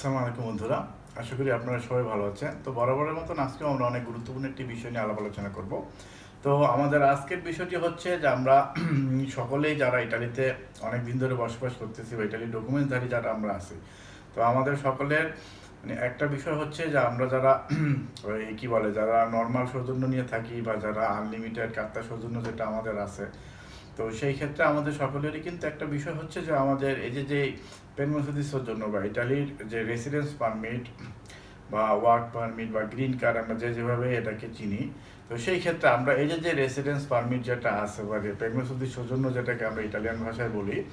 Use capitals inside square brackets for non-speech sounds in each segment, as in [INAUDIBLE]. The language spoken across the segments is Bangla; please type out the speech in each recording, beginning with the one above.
আসসালামু আলাইকুম বন্ধুরা। আশা করি আপনারা সবাই ভালো আছেন। তো বরাবরের মতন আজকেও আমরা অনেক গুরুত্বপূর্ণ একটি বিষয় নিয়ে আলাপ আলোচনা করব। তো আমাদের আজকের বিষয়টি হচ্ছে যে আমরা [CLEARS THROAT] সকলেই যারা ইটালিতে অনেক দিন ধরে বসবাস করতেছি বা ইটালির ডকুমেন্টধারী যারা আমরা আছি, তো আমাদের সকলের মানে একটা বিষয় হচ্ছে যে আমরা যারা [CLEARS THROAT] কি বলে, যারা নর্মাল সৌজন্য নিয়ে থাকি বা যারা আনলিমিটেড কাত্তা সৌজন্য যেটা আমাদের আছে তো সেই ক্ষেত্রে আমাদের সকলেরই কিন্তু একটা বিষয় হচ্ছে যে আমাদের এই যে যে পেনমোসিসের জন্য বা ইটালির যে রেসিডেন্স পারমিট বা ওয়ার্ক পারমিট বা গ্রিন কার্ড আমরা যে যেভাবে এটাকে চিনি, তো সেই ক্ষেত্রে আমরা এই যে যে রেসিডেন্স পারমিট যেটা আছে বা পেরমিসুদি সৌজন্য যেটাকে আমরা ইটালিয়ান ভাষায় বলি,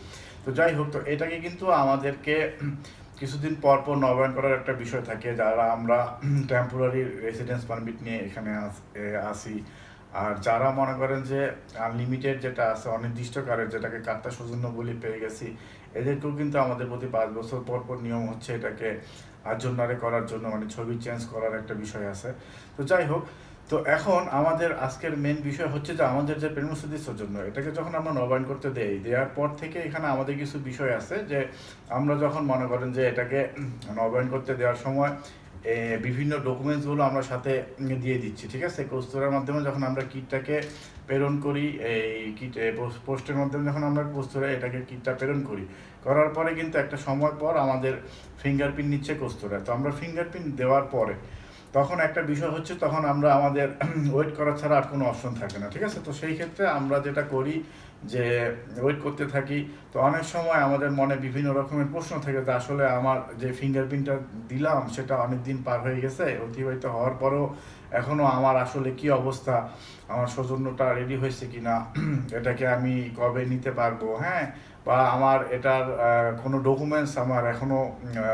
তো যাই হোক, তো এটাকে কিন্তু আমাদেরকে কিছুদিন পর পর নবায়ন করার একটা বিষয় থাকে, যারা আমরা টেম্পোরারি রেসিডেন্স পারমিট নিয়ে এখানে আস- আসি। আর যারা মনে করেন যে আনলিমিটেড যেটা আছে অনির্দিষ্টকালের যেটাকে কাত্তা সৌজন্য বলি পেয়ে গেছি, এদেরকেও কিন্তু আমাদের প্রতি পাঁচ বছর পর পর নিয়ম হচ্ছে এটাকে আর্জনারে করার জন্য মানে ছবি চেঞ্জ করার একটা বিষয় আছে। তো যাই হোক, তো এখন আমাদের আজকের মেন বিষয় হচ্ছে যে আমাদের যে প্রেমসুদিসের জন্য এটাকে যখন আমরা নবায়ন করতে দেই, দেওয়ার পর থেকে এখানে আমাদের কিছু বিষয় আছে যে আমরা যখন মনে করেন যে এটাকে নবায়ন করতে দেওয়ার সময় বিভিন্ন ডকুমেন্টসগুলো আমরা সাথে দিয়ে দিচ্ছি, ঠিক আছে? কস্তুরার মাধ্যমে যখন আমরা কিটটাকে প্রেরণ করি, এই কিট পোস্টের মাধ্যমে যখন আমরা কস্তুরা এটাকে, কিটটা প্রেরণ করি, করার পরে কিন্তু একটা সময় পর আমাদের ফিঙ্গারপ্রিন্ট নিচ্ছে কস্তুরা তো আমরা ফিঙ্গারপ্রিন্ট দেওয়ার পরে তখন একটা বিষয় হচ্ছে তখন আমরা আমাদের [CLEARS THROAT] ওয়েট করা ছাড়া আর কোনো অপশন থাকে না, ঠিক আছে? তো সেই ক্ষেত্রে আমরা যেটা করি যে ওয়েট করতে থাকি, তো অনেক সময় আমাদের মনে বিভিন্ন রকমের প্রশ্ন থাকে যে আসলে আমার যে ফিঙ্গারপ্রিন্টটা দিলাম, সেটা অনেক দিন পার হয়ে গেছে, অতিবাহিত হওয়ার পরও এখনও আমার আসলে কি অবস্থা, আমার সৌজন্যটা রেডি হয়েছে কিনা, [CLEARS THROAT] এটাকে আমি কবে নিতে পারব হ্যাঁ? বা আমার এটার কোনো ডকুমেন্টস আমার এখনও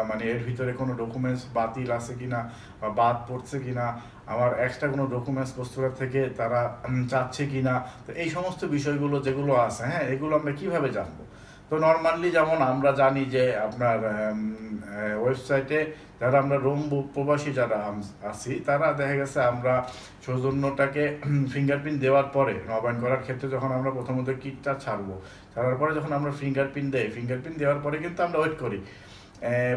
মানে এর ভিতরে কোনো ডকুমেন্টস বাতিল আছে কি না বা বাদ পড়ছে কি না আমার এক্সট্রা কোনো ডকুমেন্টস প্রস্তুতের থেকে তারা চাচ্ছে কি না তো এই সমস্ত বিষয়গুলো যেগুলো আছে হ্যাঁ এগুলো আমরা কীভাবে জানব? তো নর্মালি যেমন আমরা জানি যে আপনার ওয়েবসাইটে যারা আমরা রোম প্রবাসী যারা আসি আছি, তারা দেখা গেছে আমরা সৌজন্যটাকে ফিঙ্গারপ্রিন্ট দেওয়ার পরে, নবায়ন করার ক্ষেত্রে যখন আমরা প্রথমত কিটটা ছাড়বো, ছাড়ার পরে যখন আমরা ফিঙ্গারপ্রিন্ট দেই ফিঙ্গারপ্রিন্ট দেওয়ার পরে কিন্তু আমরা ওয়েট করি।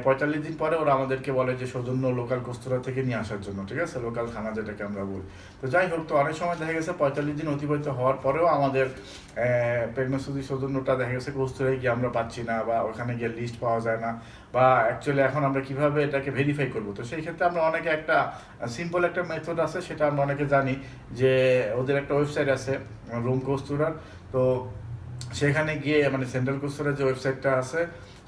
পঁয়তাল্লিশ দিন পরে ওরা আমাদেরকে বলে যে, সৌজন্য লোকাল কস্তুরা থেকে নিয়ে আসার জন্য, ঠিক আছে? লোকাল থানা যেটাকে আমরা বলি। তো যাই হোক, তো অনেক সময় দেখা গেছে পঁয়তাল্লিশ দিন অতিবাহিত হওয়ার পরেও আমাদের প্রেগনেন্সি সৌজন্যটা দেখা গেছে কস্তুরায় গিয়ে আমরা পাচ্ছি না বা ওখানে গিয়ে লিস্ট পাওয়া যায় না বা অ্যাকচুয়ালি এখন আমরা কীভাবে এটাকে ভেরিফাই করব? তো সেই ক্ষেত্রে আমরা অনেকে একটা সিম্পল একটা মেথড আছে, সেটা আমরা অনেকে জানি যে, ওদের একটা ওয়েবসাইট আছে, রুম কস্তুরার। তো সেখানে গিয়ে মানে সেন্ট্রাল কোস্টারের যে ওয়েবসাইটটা আছে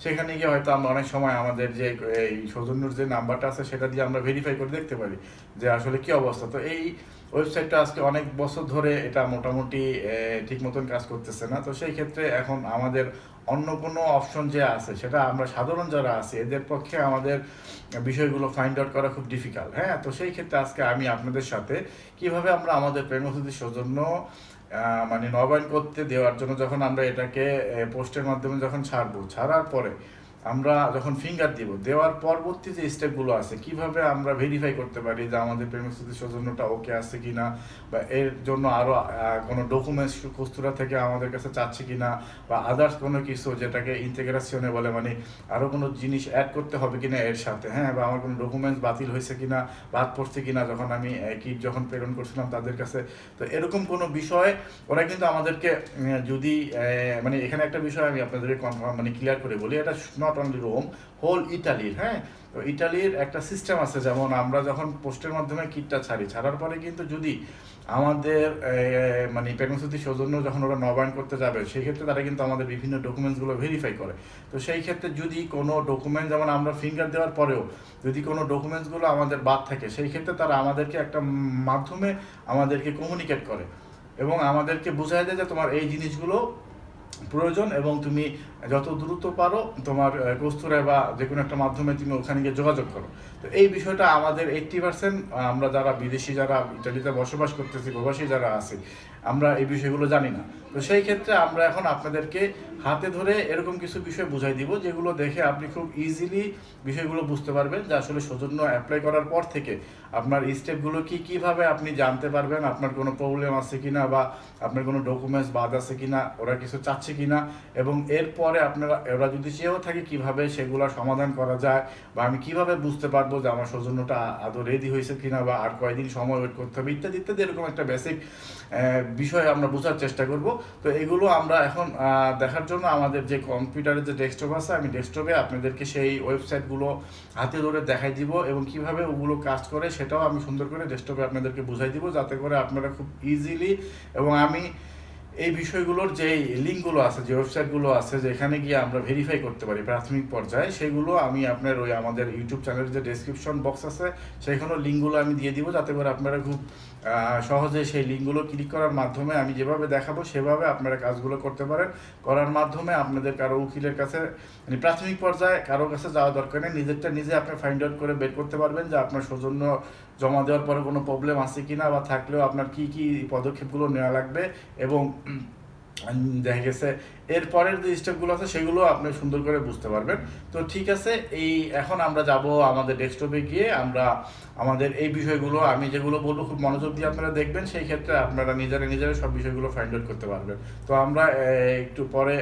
সেখানে গিয়ে হয়তো আমরা অনেক সময় আমাদের যে, এই সৌজন্যর যে নাম্বারটা আছে সেটা দিয়ে আমরা ভেরিফাই করে দেখতে পারি যে আসলে কি অবস্থা। তো এই ওয়েবসাইটটা আজকে অনেক বছর ধরে এটা মোটামুটি ঠিক মতন কাজ করতেছে না। তো সেই ক্ষেত্রে এখন আমাদের অন্য কোনো অপশন যে আছে সেটা আমরা সাধারণ যারা আছি, এদের পক্ষে আমাদের বিষয়গুলো ফাইন্ড আউট করা খুব ডিফিকাল্ট হ্যাঁ? তো সেই ক্ষেত্রে আজকে আমি আপনাদের সাথে কীভাবে আমরা আমাদের প্রেমসুদির সৌজন্য মানে নবায়ন করতে দেওয়ার জন্য যখন আমরা এটাকে পোস্টের মাধ্যমে যখন ছাড়বো ছাড়ার পরে আমরা যখন ফিঙ্গার দিব, দেওয়ার পরবর্তী যে স্টেপগুলো আছে, কীভাবে আমরা ভেরিফাই করতে পারি যে আমাদের প্রেমিক সৌজন্যটা ওকে আছে কি না বা এর জন্য আরও কোনো ডকুমেন্টস কস্তুরা থেকে আমাদের কাছে চাচ্ছে কি না বা আদার্স কোনো কিছু যেটাকে ইন্টিগ্রেশনে বলে মানে আরও কোনো জিনিস অ্যাড করতে হবে কিনা এর সাথে হ্যাঁ? বা আমার কোনো ডকুমেন্টস বাতিল হয়েছে কি না বাদ পড়ছে কি না যখন আমি কিট যখন প্রেরণ করছিলাম তাদের কাছে। তো এরকম কোনো বিষয়, ওরা কিন্তু আমাদেরকে যদি মানে এখানে একটা বিষয় আমি আপনাদেরকে কনফার্ম মানে ক্লিয়ার করে বলি, এটা নট অনলি রোম হোল ইটালির হ্যাঁ? তো ইটালির একটা সিস্টেম আছে, যেমন আমরা যখন পোস্টের মাধ্যমে কিটটা ছাড়ি, ছাড়ার পরে কিন্তু যদি আমাদের মানে প্রেগনেন্সি সৌজন্য যখন ওরা নবায়ন করতে যাবে, সেই ক্ষেত্রে তারা কিন্তু আমাদের বিভিন্ন ডকুমেন্টসগুলো ভেরিফাই করে। তো সেই ক্ষেত্রে যদি কোনো ডকুমেন্ট যেমন আমরা ফিঙ্গার দেওয়ার পরেও যদি কোনো ডকুমেন্টসগুলো আমাদের বাদ থাকে, সেই ক্ষেত্রে তারা আমাদেরকে একটা মাধ্যমে আমাদেরকে কমিউনিকেট করে এবং আমাদেরকে বোঝায় দেয় যে তোমার এই জিনিসগুলো প্রয়োজন এবং তুমি যত দ্রুত পারো তোমার কস্তুরায় বা যে কোনো একটা মাধ্যমে তুমি ওখানে গিয়ে যোগাযোগ করো। তো এই বিষয়টা আমাদের এইট্টি পার্সেন্ট আমরা যারা বিদেশি যারা ইটালিতে বসবাস করতেছি, প্রবাসী যারা আছে, আমরা এই বিষয়গুলো জানি না। তো সেই ক্ষেত্রে আমরা এখন আপনাদেরকে হাতে ধরে এরকম কিছু বিষয় বুঝাই দিব, যেগুলো দেখে আপনি খুব ইজিলি বিষয়গুলো বুঝতে পারবেন যে আসলে সৌজন্য অ্যাপ্লাই করার পর থেকে আপনার স্টেপগুলো কি, কীভাবে আপনি জানতে পারবেন আপনার কোনো প্রবলেম আছে কিনা বা আপনার কোনো ডকুমেন্টস বাদ আছে কিনা, ওরা কিছু চাচ্ছে কিনা এবং এরপরে আপনারা, ওরা যদি চেয়েও থাকে কীভাবে সেগুলো সমাধান করা যায় বা আমি কীভাবে বুঝতে পারব যে আমার সৌজন্যটা আদৌ রেডি হয়েছে কিনা বা আর কয়দিন সময় ওয়েট করতে হবে ইত্যাদি ইত্যাদি এরকম একটা বেসিক বিষয় আমরা বোঝার চেষ্টা করব। তো এগুলো আমরা এখন দেখার জন্য আমাদের যে কম্পিউটারের যে ডেস্কটপ আছে, আমি ডেস্কটপে আপনাদেরকে সেই ওয়েবসাইটগুলো হাতে ধরে দেখাই দিব এবং কীভাবে ওগুলো কাজ করে সেটাও আমি সুন্দর করে ডেস্কটপে আপনাদেরকে বুঝাই দিব যাতে করে আপনারা খুব ইজিলি এবং আমি এই বিষয়গুলোর যে লিঙ্কগুলো আছে, যে ওয়েবসাইটগুলো আছে, যেখানে গিয়ে আমরা ভেরিফাই করতে পারি প্রাথমিক পর্যায়ে, সেগুলো আমি আপনার ওই আমাদের ইউটিউব চ্যানেলের যে ডেসক্রিপশন বক্স আছে, সেখানেও লিঙ্কগুলো আমি দিয়ে দিব যাতে করে আপনারা খুব সহজে সেই লিঙ্কগুলো ক্লিক করার মাধ্যমে আমি যেভাবে দেখাবো, সেভাবে আপনারা কাজগুলো করতে পারেন। করার মাধ্যমে আপনাদের কারও উকিলের কাছে মানে প্রাথমিক পর্যায়ে কারও কাছে যাওয়া দরকার নেই। নিজেরটা নিজে আপনি ফাইন্ড আউট করে বের করতে পারবেন যে আপনার সৌজন্য জমা দেওয়ার পরে কোনো প্রবলেম আছে কি না বা থাকলেও আপনার কি কি পদক্ষেপগুলো নেওয়া লাগবে এবং দেখা গেছে এর পরের যে স্টেপগুলো আছে, সেগুলো আপনি সুন্দর করে বুঝতে পারবেন। তো ঠিক আছে, এই এখন আমরা যাব আমাদের ডেস্কটপে গিয়ে আমরা আমাদের এই বিষয়গুলো, আমি যেগুলো বলব খুব মনোযোগ দিয়ে আপনারা দেখবেন, সেই ক্ষেত্রে আপনারা নিজেরা নিজেরা সব বিষয়গুলো ফাইন্ড আউট করতে পারবেন। তো আমরা একটু পরে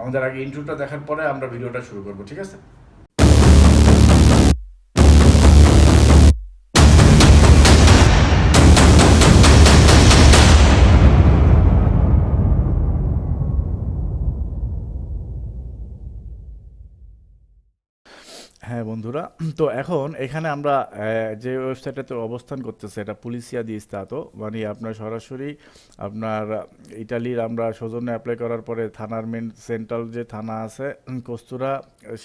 আমাদের আগে ইন্টারভিউটা দেখার পরে আমরা ভিডিওটা শুরু করব, ঠিক আছে? হ্যাঁ বন্ধুরা। তো এখন এখানে আমরা যে ওয়েবসাইটটাতে অবস্থান করতেছে, এটা পুলিশিয়া দি স্তাতো। মানে আপনার সরাসরি আপনার ইটালির আমরা সৌজন্য অ্যাপ্লাই করার পরে থানার মেন সেন্ট্রাল যে থানা আছে কস্তুরা,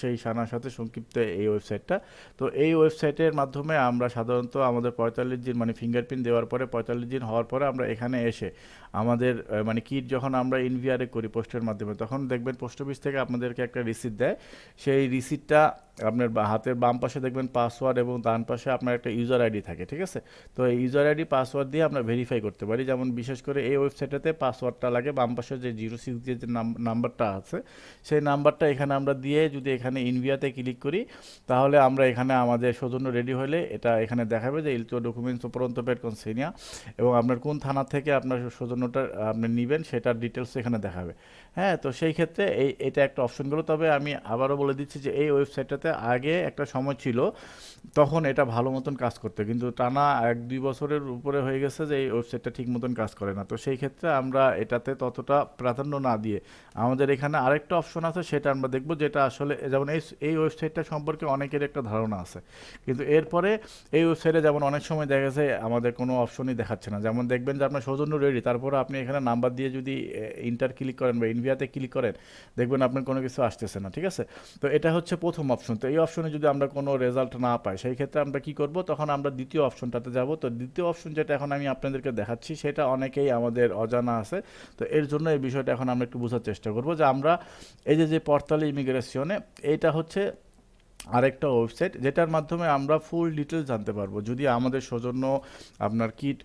সেই থানার সাথে সংক্ষিপ্ত এই ওয়েবসাইটটা। তো এই ওয়েবসাইটের মাধ্যমে আমরা সাধারণত আমাদের পঁয়তাল্লিশ দিন মানে ফিঙ্গারপ্রিন্ট দেওয়ার পরে পঁয়তাল্লিশ দিন হওয়ার পরে আমরা এখানে এসে আমাদের মানে কিট যখন আমরা ইনভিআরে করি পোস্টের মাধ্যমে, তখন দেখবেন পোস্ট অফিস থেকে আপনাদেরকে একটা রিসিট দেয়। সেই রিসিটটা আপনার বা- হাতের বাম পাশে দেখবেন পাসওয়ার্ড এবং ডান পাশে আপনার একটা ইউজার আইডি থাকে, ঠিক আছে? তো এই ইউজার আইডি পাসওয়ার্ড দিয়ে আমরা ভেরিফাই করতে পারি। যেমন বিশেষ করে এই ওয়েবসাইটটাতে পাসওয়ার্ডটা লাগে, বাম পাশে যে জিরো সিক্স দিয়ে যে নাম্বারটা আছে, সেই নাম্বারটা এখানে আমরা দিয়ে যদি এখানে ইনভিয়াতে ক্লিক করি, তাহলে আমরা এখানে আমাদের সৌজন্য রেডি হলে এটা এখানে দেখাবে যে ইলতো ডকুমেন্টস উপরন্ত পেড কনসেনিয়া এবং আপনার কোন থানা থেকে আপনার সৌজন্যটা আপনি নেবেন সেটার ডিটেলস এখানে দেখাবে। হ্যাঁ তো সেই ক্ষেত্রে এই এটা একটা অপশনগুলো তবে আমি আবারও বলে দিচ্ছি যে এই ওয়েবসাইটটাতে আগে একটা সময় ছিল, তখন এটা ভালো মতন কাজ করতে। কিন্তু টানা এক দুই বছরের উপরে হয়ে গেছে যে, এই ওয়েবসাইটটা ঠিক মতন কাজ করে না। তো সেই ক্ষেত্রে আমরা এটাতে ততটা প্রাধান্য না দিয়ে আমাদের এখানে আরেকটা অপশন আছে, সেটা আমরা দেখব যেটা আসলে, যেমন এই এই ওয়েবসাইটটা সম্পর্কে অনেকের একটা ধারণা আছে। কিন্তু এরপরে এই ওয়েবসাইটে যেমন অনেক সময় দেখা যায় আমাদের কোনো অপশনই দেখাচ্ছে না। যেমন দেখবেন যে, আপনার সৌজন্য রেডি, তারপরে আপনি এখানে নাম্বার দিয়ে যদি ইন্টার ক্লিক করেন বা ইনভিয়াতে ক্লিক করেন, দেখবেন আপনার কোনো কিছু আসতেছে না, ঠিক আছে? তো এটা হচ্ছে প্রথম অপশন। তো এই অপশনে যদি আমরা কোনো রেজাল্ট না পাই, সেই ক্ষেত্রে আমরা কি করব? তখন আমরা দ্বিতীয় অপশনটাতে যাব। তো দ্বিতীয় অপশন যেটা এখন আমি আপনাদেরকে দেখাচ্ছি, সেটা অনেকেই আমাদের অজানা আছে। তো এর জন্য এই বিষয়টা এখন আমরা একটু বোঝার চেষ্টা করব যে আমরা এই যে যে পর্তালি ইমিগ্রেশনে এইটা হচ্ছে আরেকটা ওয়েবসাইট যেটার মাধ্যমে আমরা ফুল ডিটেলস জানতে পারব। যদি আমাদের সৌজন্য আপনার কিট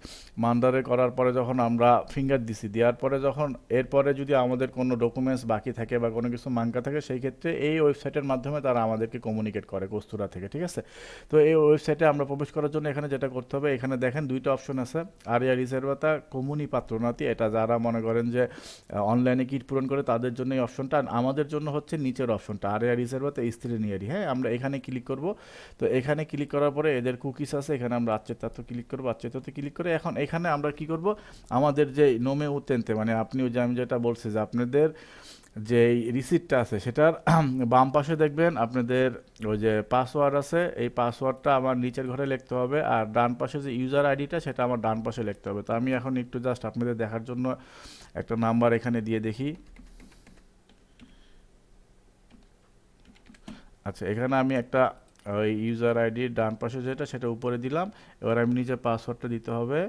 মান্দারে করার পরে যখন আমরা ফিঙ্গার দিছি, দেওয়ার পরে যখন এরপরে যদি আমাদের কোনো ডকুমেন্টস বাকি থাকে বা কোনো কিছু মাঙ্কা থাকে, সেই ক্ষেত্রে এই ওয়েবসাইটের মাধ্যমে তারা আমাদেরকে কমিউনিকেট করে কস্তুরা থেকে, ঠিক আছে? তো এই ওয়েবসাইটে আমরা প্রবেশ করার জন্য এখানে যেটা করতে হবে, এখানে দেখেন দুইটা অপশন আছে। আরিয়া রিজার্ভাতা, কমুনি পাত্রনাতি এটা যারা মনে করেন যে অনলাইনে কিট পূরণ করে তাদের জন্য এই অপশনটা আমাদের জন্য হচ্ছে নিচের অপশনটা আরিয়া রিজার্ভাতা, স্ত্রী নিয়ারি হ্যাঁ আমরা এখানে ক্লিক করব। তো এখানে ক্লিক করার পরে এদের কুকিস আছে, এখানে আমরা আচ্ছেতাত্ব ক্লিক করব আচ্ছেতাতে ক্লিক করে এখন এখানে আমরা কি করব? আমাদের যে নোমে উত্তেনতে মানে আপনি ওই যে আমি যেটা বলছি যে আপনাদের যে রিসিপ্টটা আছে, সেটার [CLEARS THROAT] বাম পাশে দেখবেন আপনাদের ওই যে পাসওয়ার্ড আছে, এই পাসওয়ার্ডটা আমার নিচের ঘরে লিখতে হবে আর ডান পাশে যে ইউজার আইডিটা সেটা আমার ডান পাশে লিখতে হবে। তো আমি এখন একটু জাস্ট আপনাদের দেখার জন্য একটা নাম্বার এখানে দিয়ে দেখি। আচ্ছা এখানে আমি একটা ওই ইউজার আইডির ডান পাশে যেটা, সেটা উপরে দিলাম। এবার আমি নিজে পাসওয়ার্ডটা দিতে হবে।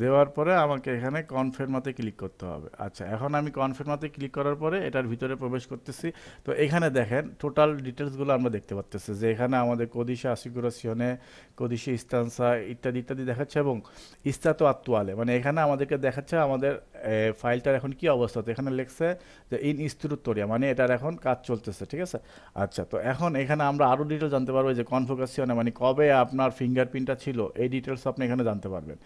দেওয়ার পরে আমাকে এখানে কনফার্মাতে ক্লিক করতে হবে। আচ্ছা এখন আমি কনফার্মাতে ক্লিক করার পরে এটার ভিতরে প্রবেশ করতেছি। তো এখানে দেখেন টোটাল ডিটেলসগুলো আমরা দেখতে পাচ্তেছি যে এখানে আমাদের কদিশা আসিকুরাসিওনে কদিশা ইস্তানসা ইত্যাদি ইত্যাদি দেখাচ্ছে এবং ইস্তাতো আত্তুয়ালে মানে এখানে আমাদেরকে দেখাচ্ছে আমাদের ফাইলটার এখন কি অবস্থা। তো এখানে লিখছে যে ইন ইস্তুরুত্তরিয়া মানে এটার এখন কাজ চলতেছে, ঠিক আছে? আচ্ছা তো এখন এখানে আমরা আরও ডিটেল জানতে পারব যে কনফোকাসিওনে মানে কবে আপনার ফিঙ্গারপ্রিন্টটা ছিল, এই ডিটেলস আপনি এখানে জানতে পারবেন।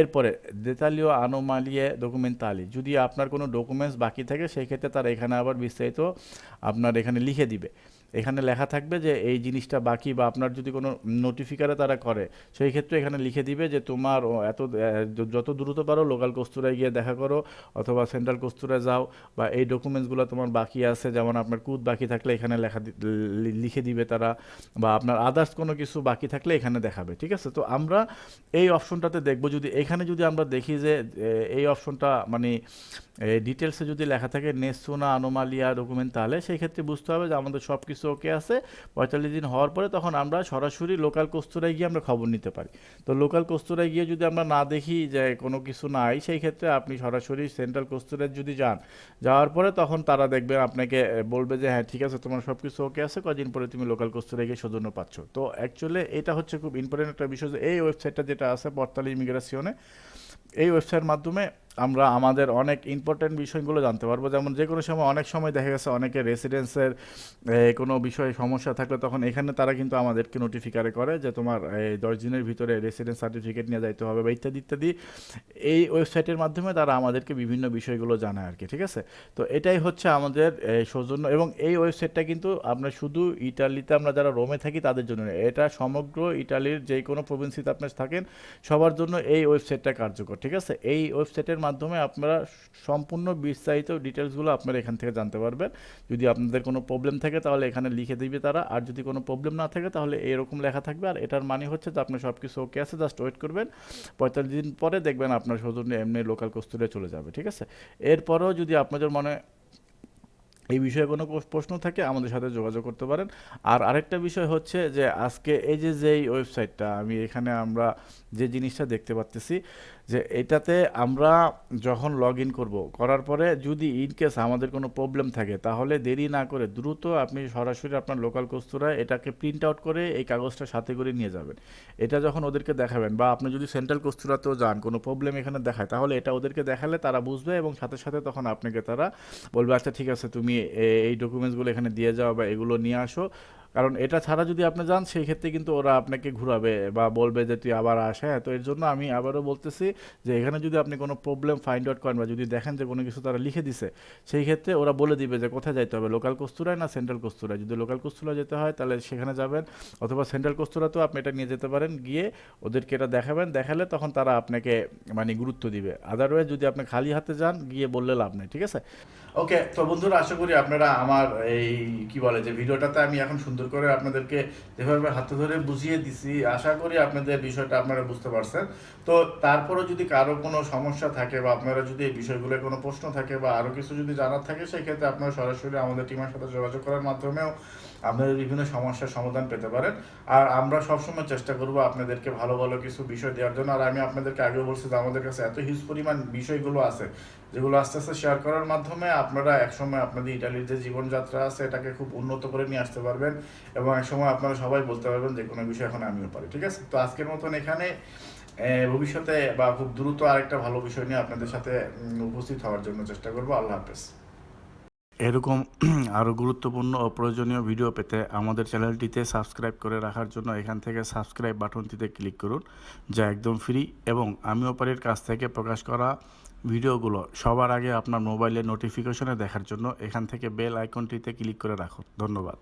এরপরে দেতালীয় আনোমালিয়ে ডকুমেন্টালি যদি আপনার কোনো ডকুমেন্টস বাকি থাকে সেই ক্ষেত্রে তারা এখানে আবার বিস্তারিত আপনার এখানে লিখে দিবে এখানে লেখা থাকবে যে এই জিনিসটা বাকি বা আপনার যদি কোনো নোটিফিকারে তারা করে, সেই ক্ষেত্রে এখানে লিখে দিবে যে তোমার এত যত দ্রুত পারো লোকাল কস্তুরায় গিয়ে দেখা করো অথবা সেন্ট্রাল কস্তুরায় যাও বা এই ডকুমেন্টসগুলো তোমার বাকি আছে, যেমন আপনার কুদ বাকি থাকলে এখানে লেখা লিখে দিবে তারা বা আপনার আদার্স কোনো কিছু বাকি থাকলে এখানে দেখাবে, ঠিক আছে? তো আমরা এই অপশনটাতে দেখব, যদি এখানে যদি আমরা দেখি যে এই অপশনটা মানে ডিটেলসে যদি লেখা থাকে, নেসুনা আনোমালিয়া ডকুমেন্ট তাহলে সেই ক্ষেত্রে বুঝতে হবে যে আমাদের সব কিছু ওকে আছে, পঁয়তাল্লিশ দিন হওয়ার পরে তখন আমরা সরাসরি লোকাল কস্তুরায় গিয়ে আমরা খবর নিতে পারি। তো লোকাল কস্তুরায় গিয়ে যদি আমরা না দেখি যে কোনো কিছু নাই, সেই ক্ষেত্রে আপনি সরাসরি সেন্ট্রাল কস্তুরায় যদি যান, যাওয়ার পরে তখন তারা দেখবেন আপনাকে বলবে যে হ্যাঁ ঠিক আছে, তোমার সব কিছু ওকে আছে, কদিন পরে তুমি লোকাল কস্তুরায় গিয়ে সৌজন্য পাচ্ছ। তো অ্যাকচুয়ালি এটা হচ্ছে খুব ইম্পর্টেন্ট একটা বিষয় যে এই ওয়েবসাইটটা যেটা আছে পর্তালি ইমিগ্রেশনে, এই ওয়েবসাইটের মাধ্যমে আমরা আমাদের অনেক ইম্পর্টেন্ট বিষয়গুলো জানতে পারব। যেমন যে কোনো সময় অনেক সময় দেখা গেছে অনেকে রেসিডেন্সের কোনো বিষয়ে সমস্যা থাকলে তখন এখানে তারা কিন্তু আমাদেরকে নোটিফিকারে করে যে তোমার এই দশ দিনের ভিতরে রেসিডেন্স সার্টিফিকেট নিয়ে যাইতে হবে বা ইত্যাদি ইত্যাদি। এই ওয়েবসাইটের মাধ্যমে তারা আমাদেরকে বিভিন্ন বিষয়গুলো জানায় আর কি ঠিক আছে? তো এটাই হচ্ছে আমাদের সৌজন্য এবং এই ওয়েবসাইটটা কিন্তু আমরা শুধু ইটালিতে আমরা যারা রোমে থাকি তাদের জন্য এটা সমগ্র ইটালির যে কোনো প্রভিন্সিতে আপনার থাকেন, সবার জন্য এই ওয়েবসাইটটা কার্যকর, ঠিক আছে? এই ওয়েবসাইটের মাধ্যমে আপনারা সম্পূর্ণ বিস্তারিত ডিটেলসগুলো আপনারা এখান থেকে জানতে পারবেন। যদি আপনাদের কোনো প্রবলেম থাকে তাহলে এখানে লিখে দিবে তারা। আর যদি কোনো প্রবলেম না থাকে তাহলে এরকম লেখা থাকবে। আর এটার মানে হচ্ছে যে আপনার সব কিছু ওকে আছে জাস্ট ওয়েট করবেন। পঁয়তাল্লিশ দিন পরে দেখবেন আপনার সৌজন্য এমনি লোকাল কস্তুরে চলে যাবে, ঠিক আছে? এরপরেও যদি আপনাদের মনে এই বিষয়ে কোনো প্রশ্ন থাকে আমাদের সাথে যোগাযোগ করতে পারেন। আর আরেকটা বিষয় হচ্ছে যে আজকে এই যে যেই ওয়েবসাইটটা আমি এখানে আমরা যে জিনিসটা দেখতে পাচ্তেছি যে এটাতে আমরা যখন লগ ইন করব, করার পরে যদি ইন কেস আমাদের কোনো প্রবলেম থাকে, তাহলে দেরি না করে দ্রুত আপনি সরাসরি আপনার লোকাল কস্তুরায় এটাকে প্রিন্ট আউট করে এই কাগজটা সাথে করে নিয়ে যাবেন। এটা যখন ওদেরকে দেখাবেন বা আপনি যদি সেন্ট্রাল কস্তুরাতেও যান, কোনো প্রবলেম এখানে দেখায়, তাহলে এটা ওদেরকে দেখালে তারা বুঝবে এবং সাথে সাথে তখন আপনাকে তারা বলবে আচ্ছা ঠিক আছে, তুমি এই ডকুমেন্টসগুলো এখানে দিয়ে যাও বা এগুলো নিয়ে আসো। কারণ এটা ছাড়া যদি আপনি যান সেই ক্ষেত্রে কিন্তু ওরা আপনাকে ঘুরাবে বা বলবে যে তুই আবার আস হ্যাঁ? তো এর জন্য আমি আবারও বলতেছি যে এখানে যদি আপনি কোনো প্রবলেম ফাইন্ড আউট করেন বা যদি দেখেন যে কোনো কিছু তারা লিখে দিছে, সেই ক্ষেত্রে ওরা বলে দিবে যে কোথায় যাইতে হবে লোকাল কস্তুরায় না সেন্ট্রাল কস্তুরায়? যদি লোকাল কস্তুরায় যেতে হয়, তাহলে সেখানে যাবেন, অথবা সেন্ট্রাল কস্তুরাতেও আপনি এটা নিয়ে যেতে পারেন, গিয়ে ওদেরকে এটা দেখাবেন, দেখালে তখন তারা আপনাকে মানে গুরুত্ব দিবে। আদারওয়াইজ যদি আপনি খালি হাতে যান, গিয়ে বললে লাভ নেই, ঠিক আছে? ওকে তো বন্ধুরা, আশা করি আপনারা আমার এই, কি বলে, যে ভিডিওটাতে আমি এখন সুন্দর করে আপনাদেরকে যেভাবে হাতে ধরে বুঝিয়ে দিছি, আশা করি আপনাদের বিষয়টা আপনারা বুঝতে পারছেন। তো তারপরে যদি কারও কোনো সমস্যা থাকে বা আপনারা যদি এই বিষয়গুলো কোনো প্রশ্ন থাকে বা আরও কিছু যদি জানার থাকে, সেক্ষেত্রে আপনারা সরাসরি আমাদের টিমের সাথে যোগাযোগ করার মাধ্যমেও আপনাদের বিভিন্ন সমস্যার সমাধান পেতে পারেন। আর আমরা সবসময় চেষ্টা করব আপনাদেরকে ভালো ভালো কিছু বিষয় দেওয়ার জন্য। আর আমি আপনাদেরকে আগেও বলছি যে আমাদের কাছে এত হিউজ পরিমাণ বিষয়গুলো আছে, যেগুলো আস্তে আস্তে শেয়ার করার মাধ্যমে আপনারা একসময় আপনাদের ইটালির যে জীবনযাত্রা আছে, এটাকে খুব উন্নত করে নিয়ে আসতে পারবেন এবং একসময় আপনারা সবাই বলতে পারবেন যে কোনো বিষয় এখন আমিও পারি, ঠিক আছে? তো আজকের মতন এখানে ভবিষ্যতে বা খুব দ্রুত আরেকটা ভালো বিষয় নিয়ে আপনাদের সাথে উপস্থিত হওয়ার জন্য চেষ্টা করব। আল্লাহ হাফেজ। এরকম [CLEARS THROAT] আরও গুরুত্বপূর্ণ ও প্রয়োজনীয় ভিডিও পেতে আমাদের চ্যানেলটিতে সাবস্ক্রাইব করে রাখার জন্য এখান থেকে সাবস্ক্রাইব বাটনটিতে ক্লিক করুন, যা একদম ফ্রি এবং আমি অপারের কাছ থেকে প্রকাশ করা ভিডিওগুলো সবার আগে আপনার মোবাইলে নোটিফিকেশনে দেখার জন্য এখান থেকে বেল আইকনটিতে ক্লিক করে রাখুন। ধন্যবাদ।